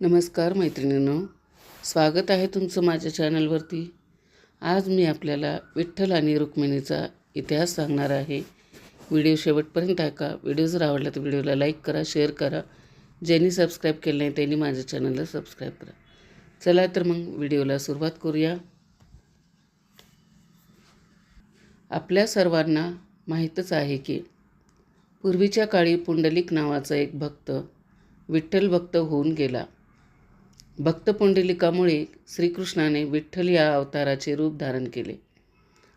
नमस्कार मैत्रिणींनो. स्वागत आहे तुमचं माझ्या चॅनलवरती. आज मी आपल्याला विठ्ठल आणि रुक्मिणीचा इतिहास सांगणार आहे. व्हिडिओ शेवटपर्यंत ऐका. व्हिडिओ जर आवडला तर व्हिडिओला लाईक करा शेअर करा. ज्यांनी सबस्क्राईब केलं नाही त्यांनी माझ्या चॅनलला सबस्क्राईब करा. चला तर मग व्हिडिओला सुरुवात करूया. आपल्या सर्वांना माहीतच आहे की पूर्वीच्या काळी पुंडलिक नावाचा एक भक्त विठ्ठल भक्त होऊन गेला. भक्त पुंडलिकामुळे श्रीकृष्णाने विठ्ठल या अवताराचे रूप धारण केले.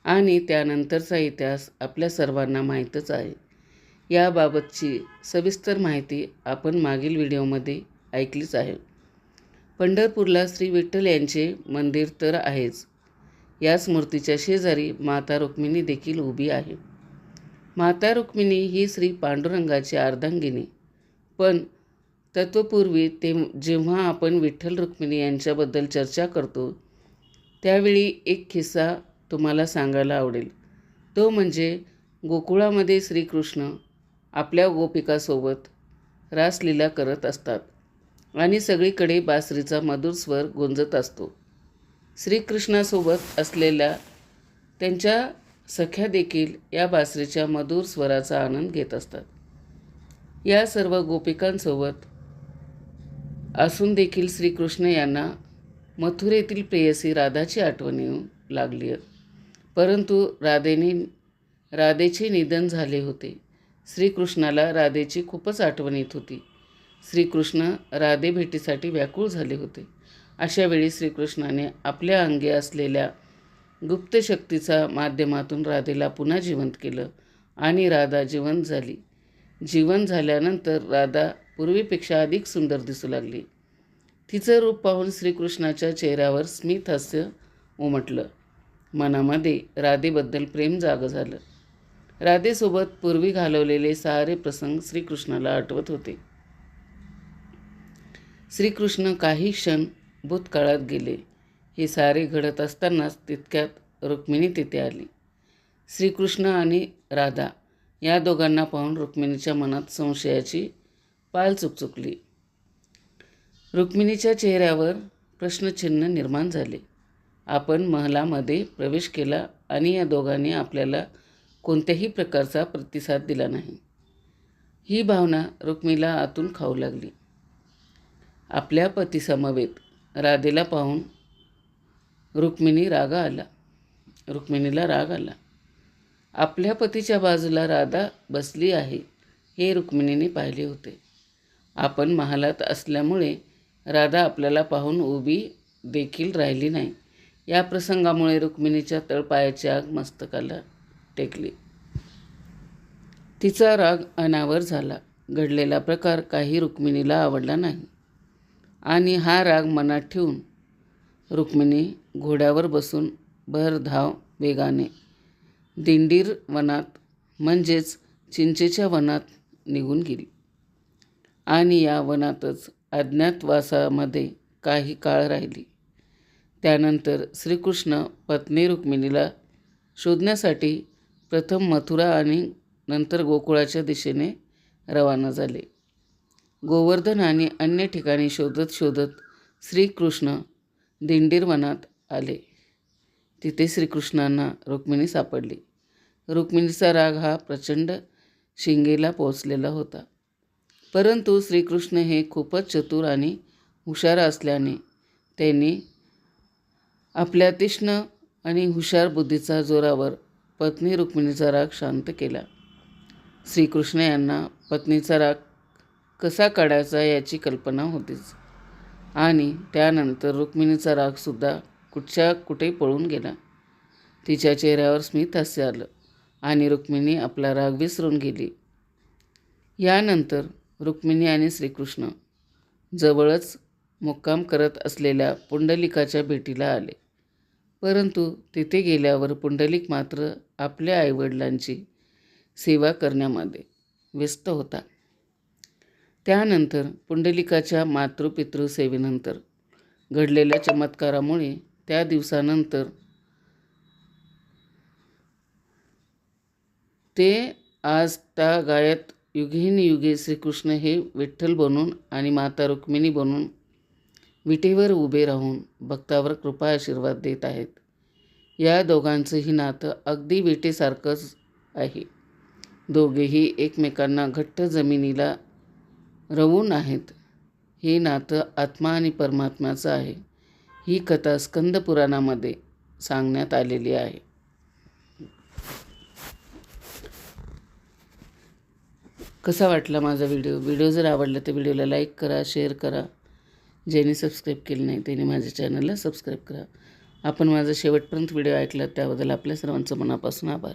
आणि त्यानंतरचा इतिहास आपल्या सर्वांना माहीतच आहे. याबाबतची सविस्तर माहिती आपण मागील व्हिडिओमध्ये ऐकलीच आहे. पंढरपूरला श्री विठ्ठल यांचे मंदिर तर आहेच. याच मूर्तीच्या शेजारी माता रुक्मिणी देखील उभी आहे. माता रुक्मिणी ही श्री पांडुरंगाची अर्धांगिनी. पण तत्वपूर्वी ते जेव्हा आपण विठ्ठल रुक्मिणी यांच्याबद्दल चर्चा करतो त्यावेळी एक किस्सा तुम्हाला सांगायला आवडेल. तो म्हणजे गोकुळामध्ये श्रीकृष्ण आपल्या गोपिकासोबत रासलीला करत असतात आणि सगळीकडे बासरीचा मधुर स्वर गुंजत असतो. श्रीकृष्णासोबत असलेल्या त्यांच्या सख्या देखील या बासरीच्या मधुर स्वराचा आनंद घेत असतात. या सर्व गोपिकांसोबत असून देखील श्रीकृष्ण यांना मथुरेतील प्रेयसी राधाची आठवण येऊ लागली. परंतु राधेने राधेचे निधन झाले होते. श्रीकृष्णाला राधेची खूपच आठवण येत होती. श्रीकृष्ण राधे भेटीसाठी व्याकुळ झाले होते. अशा वेळी श्रीकृष्णाने आपल्या अंगी असलेल्या गुप्त शक्तीचा माध्यमातून राधेला पुन्हा जिवंत केलं आणि राधा जिवंत झाली. जीवन झाल्यानंतर राधा पूर्वीपेक्षा अधिक सुंदर दिसू लागली. तिचं रूप पाहून श्रीकृष्णाच्या चेहऱ्यावर स्मित हास्य उमटलं. मनामध्ये राधेबद्दल प्रेम जागं झालं. राधेसोबत पूर्वी घालवलेले सारे प्रसंग श्रीकृष्णाला आठवत होते. श्रीकृष्ण काही क्षण भूतकाळात गेले. हे सारे घडत असतानाच तितक्यात रुक्मिणी तिथे आली. श्रीकृष्ण आणि राधा या दोघांना पाहून रुक्मिणीच्या मनात संशयाची पाल चुकचुकली. रुक्मिणीच्या चेहऱ्यावर प्रश्नचिन्ह निर्माण झाले. आपण महलामध्ये प्रवेश केला आणि या दोघांनी आपल्याला कोणत्याही प्रकारचा प्रतिसाद दिला नाही. ही भावना रुक्मीला आतून खाऊ लागली. आपल्या पतीसमवेत राधेला पाहून रुक्मिणी रागा आला. रुक्मिणीला राग आला. आपल्या पतीच्या बाजूला राधा बसली आहे हे रुक्मिणीने पाहिले होते. आपण महालात असल्यामुळे राधा आपल्याला पाहून उभी देखील राहिली नाही. या प्रसंगामुळे रुक्मिणीच्या तळपायाची आग मस्तकाला टेकली. तिचा राग अनावर झाला. घडलेला प्रकार काही रुक्मिणीला आवडला नाही. आणि हा राग मनात ठेवून रुक्मिणी घोड्यावर बसून भरधाव वेगाने दिंडीर वनात म्हणजेच चिंचेच्या वनात निघून गेली. आणि या वनातच अज्ञातवासामध्ये काही काळ राहिली. त्यानंतर श्रीकृष्ण पत्नी रुक्मिणीला शोधण्यासाठी प्रथम मथुरा आणि नंतर गोकुळाच्या दिशेने रवाना झाले. गोवर्धन आणि अन्य ठिकाणी शोधत शोधत श्रीकृष्ण दिंडीर वनात आले. तिथे श्रीकृष्णांना रुक्मिणी सापडली. रुक्मिणीचा राग हा प्रचंड शिंगेला पोचलेला होता. परंतु श्रीकृष्ण हे खूपच चतुर आणि हुशार असल्याने त्यांनी आपल्या तीक्ष्ण आणि हुशार बुद्धीचा जोरावर पत्नी रुक्मिणीचा राग शांत केला. श्रीकृष्ण यांना पत्नीचा राग कसा काढायचा याची कल्पना होतीच. आणि त्यानंतर रुक्मिणीचा रागसुद्धा कुठच्या कुठे पळून गेला. तिच्या चेहऱ्यावर स्मित हास्य आलं आणि रुक्मिणी आपला राग विसरून गेली. यानंतर रुक्मिणी आणि श्रीकृष्ण जवळच मुक्काम करत असलेल्या पुंडलिकाच्या भेटीला आले. परंतु तिथे गेल्यावर पुंडलिक मात्र आपल्या आईवडिलांची सेवा करण्यामध्ये व्यस्त होता. त्यानंतर पुंडलिकाच्या मातृपितृ सेवेनंतर घडलेल्या चमत्कारामुळे त्या दिवसानंतर ते आज त्या गायत युगेन युगे श्रीकृष्ण हे विठ्ठल बनून आणि माता रुक्मिणी बनून विटेवर उभे राहून भक्तावर कृपा आशीर्वाद देत आहेत. या दोघांचंही नातं अगदी विटेसारखंच आहे. दोघेही एकमेकांना घट्ट जमिनीला रवून आहेत. हे नातं आत्मा आणि परमात्म्याचं आहे. ही कथा स्कंद पुराणामध्ये सांगण्यात आलेली आहे. कसा वाटला माझा व्हिडिओ व्हिडिओ जर आवडला तर व्हिडिओला लाईक करा शेअर करा. ज्यांनी सबस्क्राईब केली नाही त्यांनी माझ्या चॅनलला सबस्क्राईब करा. आपण माझा शेवटपर्यंत व्हिडिओ ऐकला त्याबद्दल आपल्या सर्वांचं मनापासून आभार.